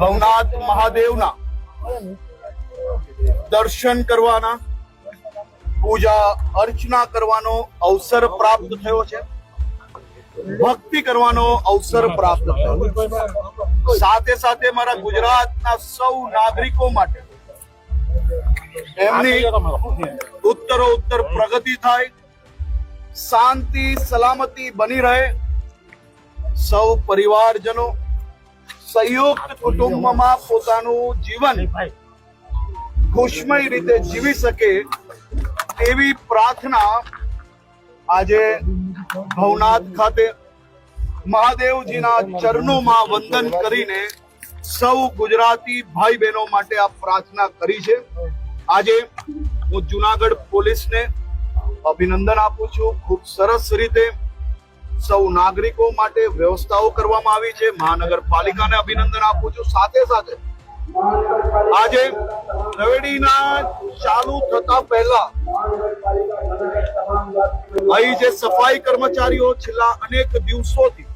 ભવનાથ મહાદેવના દર્શન કરવાના, પૂજા અર્ચના કરવાનો અવસર પ્રાપ્ત થયો છે. ભક્તિ કરવાનો અવસર પ્રાપ્ત થયો સાથે સાથે મારા ગુજરાતના સૌ નાગરિકો માટે એમની ઉત્તરો ઉત્તર પ્રગતિ થાય, શાંતિ, સલામતી બની રહે, સૌ પરિવારજનો સંયુક્ત કુટુંબમાં પોતાનું જીવન ખુશમય રીતે જીવી શકે તેવી પ્રાર્થના આજે ભવનાથ ખાતે મહાદેવજીના ચરણોમાં વંદન કરીને સૌ ગુજરાતી ભાઈ બહેનો માટે આ પ્રાર્થના કરી છે. આજે હું જુનાગઢ પોલીસને અભિનંદન આપું છું. ખૂબ સરસ રીતે સૌ નાગરિકો માટે વ્યવસ્થાઓ કરવામાં આવી છે. મહાનગરપાલિકાને અભિનંદન આપું છું. સાથે સાથે આજે રવેડીના ચાલુ થતા પહેલા અહીં જે સફાઈ કર્મચારીઓ છેલ્લા અનેક દિવસોથી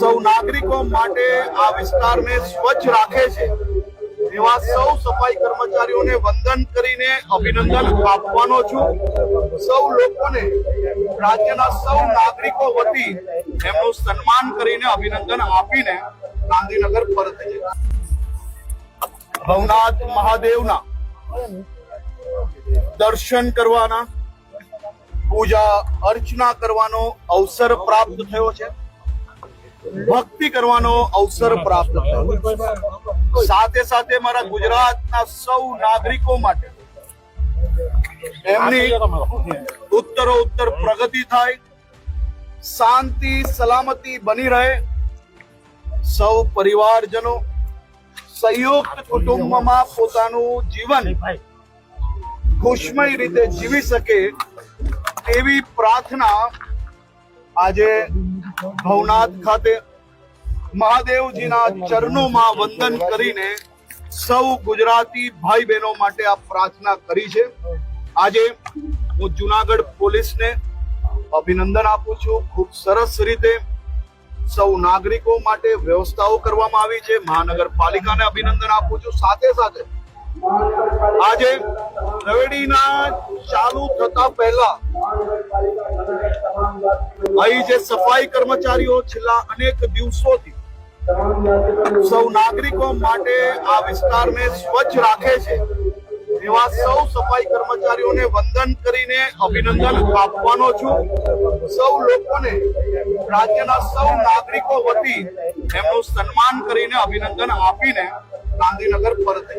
સૌ નાગરિકો માટે આ વિસ્તારને સ્વચ્છ રાખે છે. એવા સૌ સફાઈ કર્મચારીઓને વંદન કરીને અભિનંદન આપવાનો છું. સૌ લોકોને, રાજ્યના સૌ નાગરિકો વતી એમનું સન્માન કરીને અભિનંદન આપીને ગાંધીનગર પરત ભવનાથ મહાદેવના દર્શન કરવાના, પૂજા અર્ચના કરવાનો અવસર પ્રાપ્ત થયો છે. ભક્તિ કરવાનો અવસર પ્રાપ્ત થયો. સાથે સાથે મારા ગુજરાતના સૌ નાગરિકો માટે એમની ઉત્તરો ઉત્તર પ્રગતિ થાય શાંતિ સલામતી બની રહે. સૌ પરિવારજનો સંયુક્ત કુટુંબમાં પોતાનું જીવન ખુશમય રીતે જીવી શકે એવી પ્રાર્થના આજે ભવનાથ ખાતે મહાદેવજીના ચરણોમાં વંદન કરીને સૌ ગુજરાતી ભાઈ બહેનો માટે આ પ્રાર્થના કરી છે. આજે હું જુનાગઢ પોલીસને અભિનંદન આપું છું. ખૂબ સરસ રીતે સૌ નાગરિકો માટે વ્યવસ્થાઓ કરવામાં આવી છે. મહાનગરપાલિકાને અભિનંદન આપું છું. સાથે સાથે આજે રવેડીના ચાલુ થતા પહેલા અહીં જે સફાઈ કર્મચારીઓ છેલ્લા અનેક દિવસોથી સૌ નાગરિકો માટે આ વિસ્તારને સ્વચ્છ રાખે છે, એવા સૌ સફાઈ કર્મચારીઓને વંદન કરીને અભિનંદન આપવાનો છું. સૌ લોકોને, રાજ્યના સૌ નાગરિકો વતી એમનું સન્માન કરીને અભિનંદન આપીને ગાંધીનગર પરત